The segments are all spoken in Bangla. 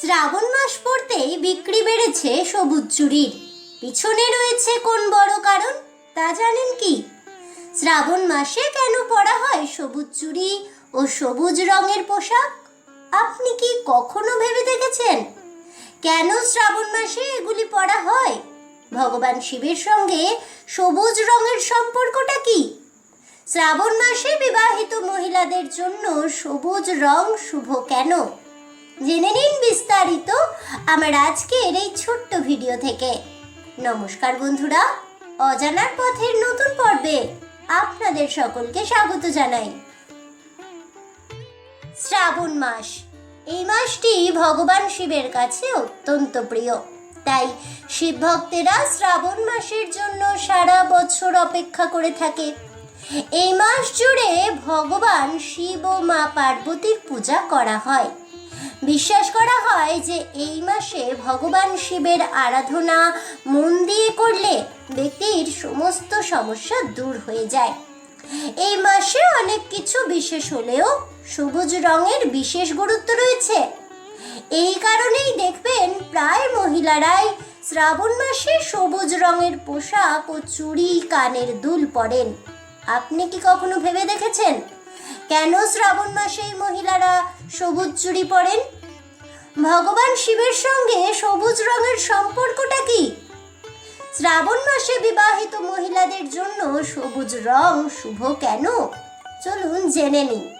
শ্রাবণ মাস পড়তেই বিক্রি বেড়েছে সবুজ চুরির। পিছনে রয়েছে কোন বড় কারণ, তা জানেন কি? শ্রাবণ মাসে কেন পরা হয় সবুজ চুড়ি ও সবুজ রঙের পোশাক? আপনি কি কখনো ভেবে দেখেছেন? কেন শ্রাবণ মাসে এগুলি পরা হয়? ভগবান শিবের সঙ্গে সবুজ রঙের সম্পর্কটা কি? শ্রাবণ মাসে বিবাহিত মহিলাদের জন্য সবুজ রং শুভ কেন? জেনে নিন বিস্তারিত আমার আজকের এই ছোট্ট ভিডিও থেকে। নমস্কার বন্ধুরা, অজানার পথের নতুন পর্বে আপনাদের সকলকে স্বাগত জানাই। শ্রাবণ মাস, এই মাসটি ভগবান শিবের কাছে অত্যন্ত প্রিয়। তাই শিব ভক্তেরা শ্রাবণ মাসের জন্য সারা বছর অপেক্ষা করে থাকে। এই মাস জুড়ে ভগবান শিব ও মা পার্বতীর পূজা করা হয়। বিশ্বাস করা হয় যে এই মাসে ভগবান শিবের আরাধনা, মন দিয়ে করলে ব্যক্তির সমস্ত সমস্যা দূর হয়ে যায়। এই মাসে অনেক কিছু বিশেষ হলেও সবুজ রঙের বিশেষ গুরুত্ব রয়েছে। এই কারণেই দেখবেন প্রায় মহিলারাই শ্রাবণ মাসে সবুজ রঙের পোশাক ও চুড়ি, কানের দুল পরেন। আপনি কি কখনো ভেবে দেখেছেন? কেন শ্রাবণ মাসে এই মহিলারা সবুজ চুড়ি পরেন? ভগবান শিবের সঙ্গে সবুজ রঙের সম্পর্কটা কি? শ্রাবণ মাসে বিবাহিত মহিলাদের জন্য সবুজ রং শুভ কেন? চলুন জেনে নিন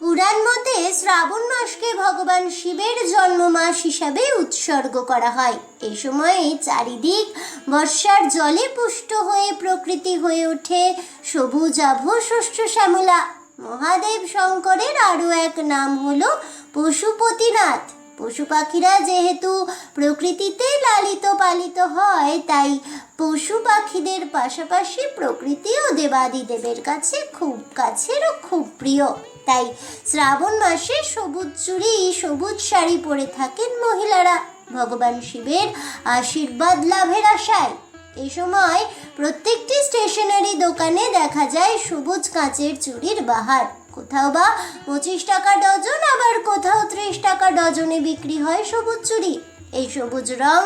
পুরাণ মতে শ্রাবণ মাসকে ভগবান শিবের জন্ম মাস হিসাবে উৎসর্গ করা হয়। এই সময়ে চারিদিক বর্ষার জলে পুষ্ট হয়ে প্রকৃতি হয়ে ওঠে। সবুজ আভ শস্য শ্যামলা। মহাদেব শঙ্করের আরও এক নাম হলো পশুপতিনাথ। পশু পাখিরা যেহেতু প্রকৃতিতে লালিত পালিত হয়, তাই পশু পাখিদের পাশাপাশি প্রকৃতিও দেবাদিদেবের কাছে খুব কাছের ও খুব প্রিয়। তাই শ্রাবণ মাসে সবুজ চুড়ি সবুজ শাড়ি পরে থাকেন মহিলারা। ভগবান শিবের আশীর্বাদ লাভের আশায়। এই সময় প্রত্যেকটি স্টেশনারি দোকানে দেখা যায় সবুজ কাঁচের চুড়ির বাহার। কোথাও বা পঁচিশ টাকা ডজন, আবার কোথাও ত্রিশ টাকা ডজনে বিক্রি হয় সবুজ চুড়ি এই সবুজ রং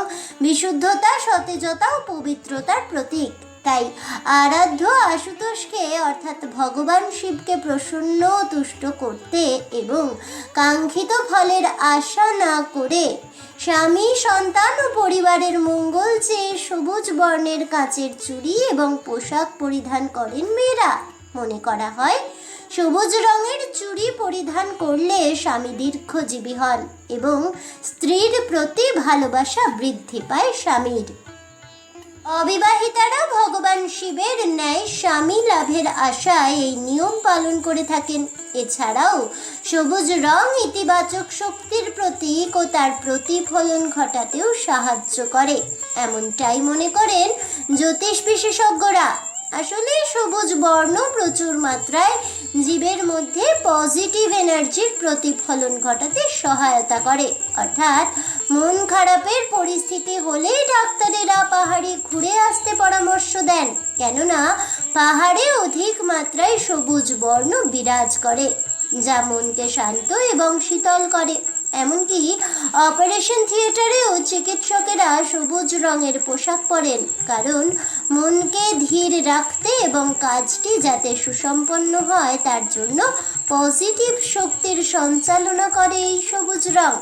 বিশুদ্ধতা, সতেজতা ও পবিত্রতার প্রতীক। তাই আরাধ্য আশুতোষকে, অর্থাৎ ভগবান শিবকে প্রসন্ন তুষ্ট করতে এবং কাঙ্ক্ষিত ফলের আশা না করে স্বামী, সন্তান ও পরিবারের মঙ্গল চেয়ে সবুজ বর্ণের কাঁচের চুড়ি এবং পোশাক পরিধান করেন মেয়েরা। মনে করা হয়, সবুজ রঙের চুড়ি পরিধান করলে স্বামী দীর্ঘজীবী হন এবং স্ত্রীর প্রতি ভালোবাসা বৃদ্ধি পায় স্বামীর। অবিবাহিতারা ভগবান শিবের ন্যায় স্বামী লাভের আশায় এই নিয়ম পালন করে থাকেন। এছাড়াও সবুজ রং ইতিবাচক শক্তির প্রতীক ও তার প্রতিফলন ঘটাতেও সাহায্য করে। এমনটাই মনে করেন জ্যোতিষ বিশেষজ্ঞরা। আসলে সবুজ বর্ণ প্রচুর মাত্রায় জীবের মধ্যে পজিটিভ এনার্জির প্রতিফলন ঘটাতে সহায়তা করে। অর্থাৎ মন খারাপের পরিস্থিতি হলে ডাক্তারেরা পাহাড়ে ঘুরে আসতে পরামর্শ দেন, কেননা পাহাড়ে অধিক মাত্রায় সবুজ বর্ণ বিরাজ করে, যা মনকে শান্ত এবং শীতল করে। এমনকি অপারেশন থিয়েটারেও চিকিৎসকেরা সবুজ রঙের পোশাক পরেন, কারণ মনকে ধীর রাখতে এবং কাজটি যাতে সুসম্পন্ন হয় তার জন্য পজিটিভ শক্তির সঞ্চালনা করে এই সবুজ রং।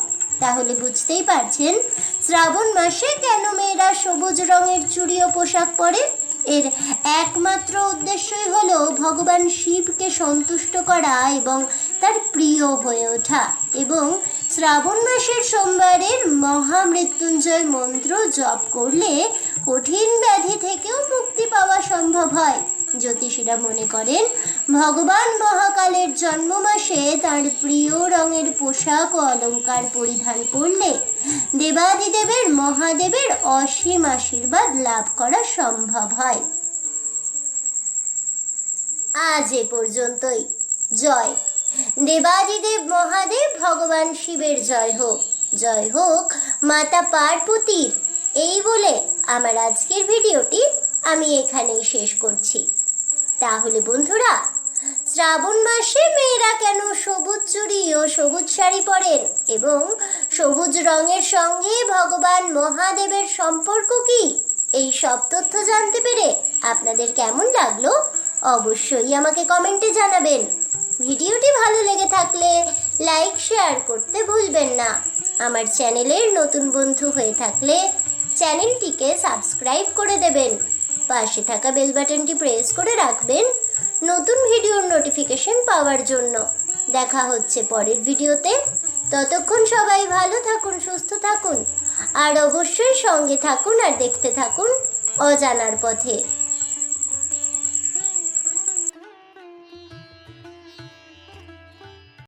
তাহলে বুঝতেই পারছেন, শ্রাবণ মাসে কেন মেয়েরা সবুজ রঙের চুড়ি ও পোশাক পরে? এর একমাত্র উদ্দেশ্যই হলো ভগবান শিবকে সন্তুষ্ট করা এবং তার প্রিয় হয়ে ওঠা এবং শ্রাবণ মাসের সোমবারের মহামৃত্যুঞ্জয় মন্ত্র জপ করলে কঠিন ব্যাধি থেকেও মুক্তি পাওয়া সম্ভব হয়। জ্যোতিষীরা মনে করেন, ভগবান মহাকালের জন্ম মাসে তার প্রিয় রঙের পোশাক ও অলংকার পরিধান করলে দেবাদিদেবের মহাদেবের অসীম আশীর্বাদ লাভ করা সম্ভব হয়। আজ এ পর্যন্তই। জয়। দেবাদিদেব মহাদেব, ভগবান শিবের জয় হোক। জয় হোক, মাতা পার্বতীর। এই বলে আমার আজকের ভিডিওটি আমি এখানেই শেষ করছি। তাহলে বন্ধুরা, শ্রাবণ মাসে মেয়েরা কেন সবুজ চুড়ি ও সবুজ শাড়ি পরেন? এবং সবুজ রঙের সঙ্গে ভগবান মহাদেবের সম্পর্ক কি? এই সব তথ্য জানতে পেরে আপনাদের কেমন লাগল অবশ্যই আমাকে কমেন্টে জানাবেন। ভিডিওটি ভালো লেগে থাকলে লাইক, শেয়ার করতে ভুলবেন না। আমার চ্যানেলের নতুন বন্ধু হয়ে থাকলে চ্যানেলটিকে সাবস্ক্রাইব করে দেবেন। পাশে থাকা বেল বাটনটি প্রেস করে রাখবেন নতুন ভিডিওর নোটিফিকেশন পাওয়ার জন্য। দেখা হচ্ছে পরের ভিডিওতে। ততক্ষণ সবাই ভালো থাকুন, সুস্থ থাকুন, আর অবশ্যই সঙ্গে থাকুন আর দেখতে থাকুন অজানার পথে।